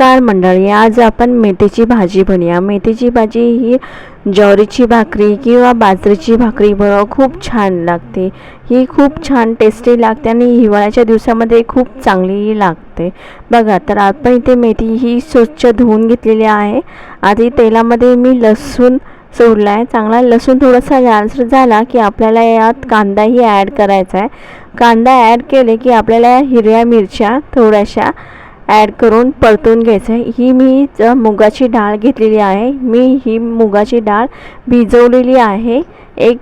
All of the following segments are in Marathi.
नमस्कार मंडळी आज आपण मेथीची भाजी बनूया मेथीची भाजी ही ज्वारीची भाकरी किंवा बाजरीची भाकरी बरोबर खूप छान लागते. ही खूप छान टेस्टी लागते आणि हिवाळ्याच्या दिवसामध्ये खूप चांगली लागते. बघा तर आपण इथे मेथी ही स्वच्छ धुवून घेतलेली आहे. आधी तेलामध्ये मी लसूण सोडला आहे चांगला लसूण थोडासा लालसर झाला की आपल्याला यात कांदाही ॲड करायचा आहे. कांदा ॲड केले की आपल्याला हिरव्या मिरच्या थोड्याशा ॲड करून परतून घ्यायचं आहे. ही मी मुगाची डाळ घेतलेली आहे. मी ही मुगाची डाळ भिजवलेली आहे. एक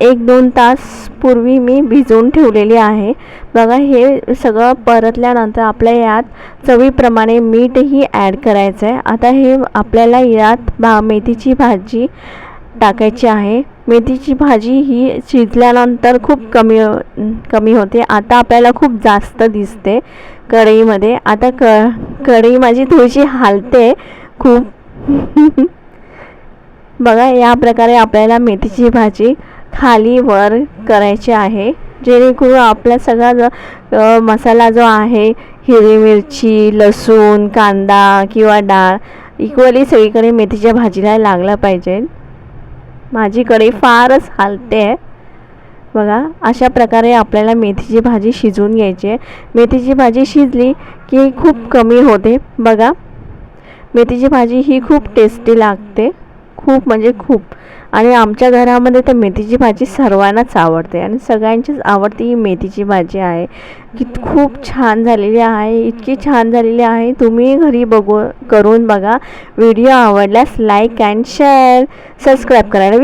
एक दोन तास पूर्वी मी भिजवून ठेवलेली आहे. बघा हे सगळं परतल्यानंतर आपल्या यात चवीप्रमाणे मीठही ॲड करायचं आहे. आता हे आपल्याला यात भा मेथीची भाजी टाकायची आहे. मेथीची भाजी ही शिजल्यानंतर खूप कमी कमी होते. आता आपल्याला खूप जास्त दिसते कढईमध्ये. आता क कढई माझी थोडीशी हालते खूप. बघा या प्रकारे आपल्याला मेथीची भाजी खाली वर करायची आहे. जेणेकरून आपला सगळा जो मसाला जो आहे हिरवी मिरची लसूण कांदा किंवा डाळ इक्वली सगळीकडे मेथीच्या भाजीला लागला पाहिजे. माझी कढई फारच हालते. आहे बघा अशा प्रकारे आपल्याला मेथीची भाजी शिजवून घ्यायची आहे. मेथीची भाजी शिजली की खूप कमी होते. बघा मेथीची भाजी ही खूप टेस्टी लागते. खूप म्हणजे खूप. आणि आमच्या घरामध्ये तर मेथीची भाजी सर्वांनाच आवडते आणि सगळ्यांचीच आवडती ही मेथीची भाजी आहे. की खूप छान झालेली आहे इतकी छान झालेली आहे. तुम्ही घरी बघू करून बघा. व्हिडिओ आवडल्यास लाईक अँड शेअर सबस्क्राईब करायला